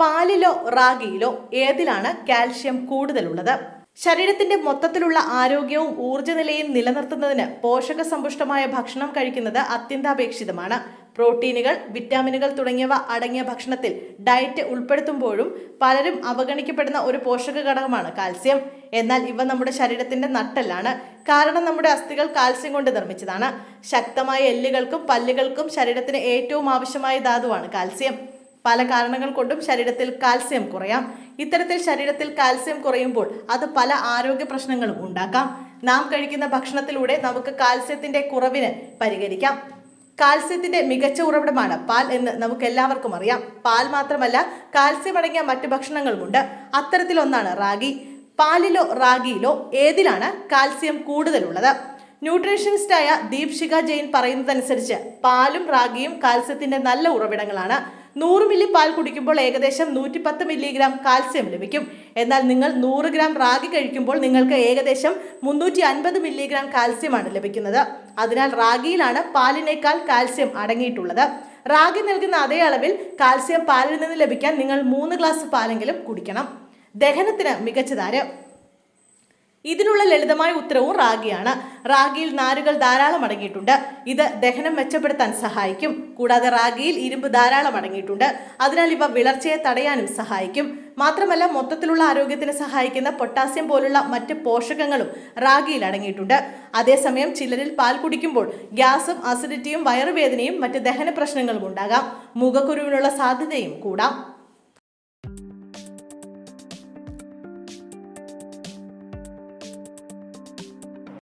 പാലിലോ റാഗിയിലോ ഏതിലാണ് കാൽഷ്യം കൂടുതലുള്ളത്? ശരീരത്തിന്റെ മൊത്തത്തിലുള്ള ആരോഗ്യവും ഊർജനിലയും നിലനിർത്തുന്നതിന് പോഷക സമ്പുഷ്ടമായ ഭക്ഷണം കഴിക്കുന്നത് അത്യന്താപേക്ഷിതമാണ്. പ്രോട്ടീനുകൾ വിറ്റാമിനുകൾ തുടങ്ങിയവ അടങ്ങിയ ഭക്ഷണത്തിൽ ഡയറ്റ് ഉൾപ്പെടുത്തുമ്പോഴും പലരും അവഗണിക്കപ്പെടുന്ന ഒരു പോഷക ഘടകമാണ് കാൽസ്യം എന്നാൽ ഇവ നമ്മുടെ ശരീരത്തിന്റെ നട്ടെല്ലാണ്. കാരണം നമ്മുടെ അസ്ഥികൾ കാൽസ്യം കൊണ്ട് നിർമ്മിച്ചതാണ്. ശക്തമായ എല്ലുകൾക്കും പല്ലുകൾക്കും ശരീരത്തിന് ഏറ്റവും ആവശ്യമായ ധാതുവാണ് കാൽസ്യം പല കാരണങ്ങൾ കൊണ്ടും ശരീരത്തിൽ കാൽസ്യം കുറയാം. ഇത്തരത്തിൽ ശരീരത്തിൽ കാൽസ്യം കുറയുമ്പോൾ അത് പല ആരോഗ്യ പ്രശ്നങ്ങളും ഉണ്ടാക്കാം. നാം കഴിക്കുന്ന ഭക്ഷണത്തിലൂടെ നമുക്ക് കാൽസ്യത്തിന്റെ കുറവിന് പരിഹരിക്കാം. കാൽസ്യത്തിന്റെ മികച്ച ഉറവിടമാണ് പാൽ എന്ന് നമുക്ക് എല്ലാവർക്കും അറിയാം. പാൽ മാത്രമല്ല കാൽസ്യം അടങ്ങിയ മറ്റു ഭക്ഷണങ്ങളുമുണ്ട് അത്തരത്തിലൊന്നാണ് റാഗി. പാലിലോ റാഗിയിലോ ഏതിലാണ് കാൽസ്യം കൂടുതലുള്ളത്? ന്യൂട്രീഷ്യനിസ്റ്റായ ദീപ്ഷിക ജെയിൻ പറയുന്നതനുസരിച്ച് പാലും റാഗിയും കാൽസ്യത്തിന്റെ നല്ല ഉറവിടങ്ങളാണ്. നൂറ് മില്ലി പാൽ കുടിക്കുമ്പോൾ ഏകദേശം നൂറ്റി പത്ത് മില്ലിഗ്രാം കാൽസ്യം ലഭിക്കും. എന്നാൽ നിങ്ങൾ നൂറ് ഗ്രാം റാഗി കഴിക്കുമ്പോൾ നിങ്ങൾക്ക് ഏകദേശം മുന്നൂറ്റി അൻപത് മില്ലിഗ്രാം കാൽസ്യമാണ് ലഭിക്കുന്നത്. അതിനാൽ റാഗിയിലാണ് പാലിനേക്കാൾ കാൽസ്യം അടങ്ങിയിട്ടുള്ളത്. റാഗി നൽകുന്ന അതേ അളവിൽ കാൽസ്യം പാലിൽ നിന്ന് ലഭിക്കാൻ നിങ്ങൾ മൂന്ന് ഗ്ലാസ് പാലെങ്കിലും കുടിക്കണം. ദഹനത്തിന് മികച്ചതാര്? ഇതിനുള്ള ലളിതമായ ഉത്തരവും റാഗിയാണ്. റാഗിയിൽ നാരുകൾ ധാരാളം അടങ്ങിയിട്ടുണ്ട്. ഇത് ദഹനം മെച്ചപ്പെടുത്താൻ സഹായിക്കും. കൂടാതെ റാഗിയിൽ ഇരുമ്പ് ധാരാളം അടങ്ങിയിട്ടുണ്ട്. അതിനാൽ ഇവ വിളർച്ചയെ തടയാനും സഹായിക്കും. മാത്രമല്ല മൊത്തത്തിലുള്ള ആരോഗ്യത്തിന് സഹായിക്കുന്ന പൊട്ടാസ്യം പോലുള്ള മറ്റ് പോഷകങ്ങളും റാഗിയിൽ അടങ്ങിയിട്ടുണ്ട്. അതേസമയം ചിലരിൽ പാൽ കുടിക്കുമ്പോൾ ഗ്യാസും അസിഡിറ്റിയും വയറുവേദനയും മറ്റ് ദഹന പ്രശ്നങ്ങളും ഉണ്ടാകാം. മുഖക്കുരുവിനുള്ള സാധ്യതയും കൂടാം.